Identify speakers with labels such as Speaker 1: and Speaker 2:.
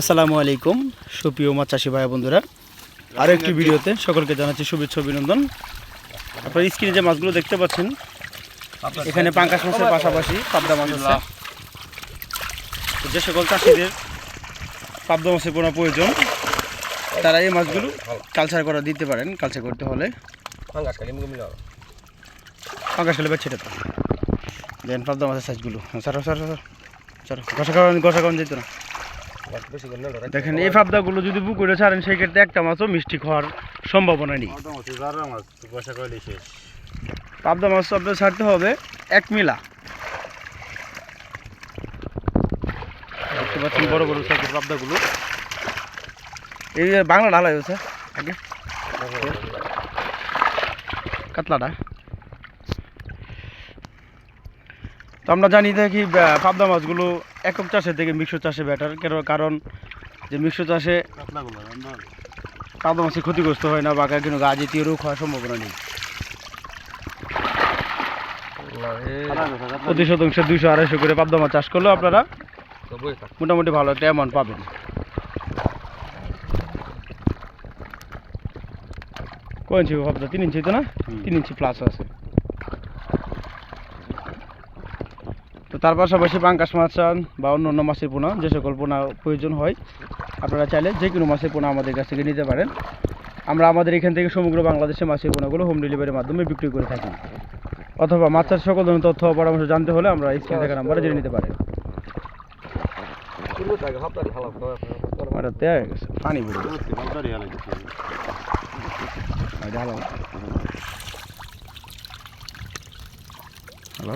Speaker 1: আসসালামু আলাইকুম, সুপ্রিয় মাছ চাষি ভাই বন্ধুরা। আরও একটি ভিডিওতে সকলকে জানাচ্ছি শুভেচ্ছা, অভিনন্দন। আপনার স্ক্রিনে যে মাছগুলো দেখতে পাচ্ছেন, এখানে পাঙ্কাশ মাছের পাশাপাশি পাবদা মাছ আছে। যে সকল চাষিদের পাবদা মাছের কোনো প্রয়োজন, তারা এই মাছগুলো কালচার করা দিতে পারেন, কালচার করতে হলে। পাঙ্কাশ খেলে বেছে তো দেন পাবদা মাছের সাইজগুলো। Sir sir sir. গসা খাওয়ান গসা যেত না। দেখেন, এই পাবদাগুলো যদি পুকুরে ছাড়েন সেই ক্ষেত্রে একটা মাছও মিষ্টি খাওয়ার সম্ভাবনা নেই। পাবদা মাছ আপনার ছাড়তে হবে এক মিলা। দেখতে পাচ্ছেন বড় বড় সাইজের পাবদাগুলো এই বাংলা ঢালাই হয়েছে কাতলাটা। তো আমরা জানি দেখি পাবদা মাছগুলো একক চাষের থেকে মিশ্র চাষে বেটার কারণ যে মিশ্র চাষে পাবদা মাছের ক্ষতিগ্রস্ত হয় না বা কোনো গা জাতীয় রোগ হওয়ার সম্ভাবনা নেই। প্রতি শতাংশে দুইশো আড়াইশো করে পাবদা মাছ চাষ করলেও আপনারা মোটামুটি ভালো একটা অ্যামাউন্ট পাবেন। কয় ইঞ্চি পাবদা? তিন ইঞ্চি তো না? তিন ইঞ্চি প্লাস আছে। তো তার পাশাপাশি পাঙ্কাশ মাছ চান বা অন্য অন্য মাছের পোনা, যে সকল পোনা প্রয়োজন হয়, আপনারা চাইলে যে কোনো মাছের পোনা আমাদের কাছ থেকে নিতে পারেন। আমরা আমাদের এখান থেকে সমগ্র বাংলাদেশে মাছের পোনাগুলো হোম ডেলিভারির মাধ্যমে বিক্রি করে থাকি। অথবা মাছ চাষ সকল ধরনের তথ্য পরামর্শ জানতে হলে আমরা স্ক্রিন থেকে নাম্বারে জেনে নিতে পারেন। হয়ে হ্যালো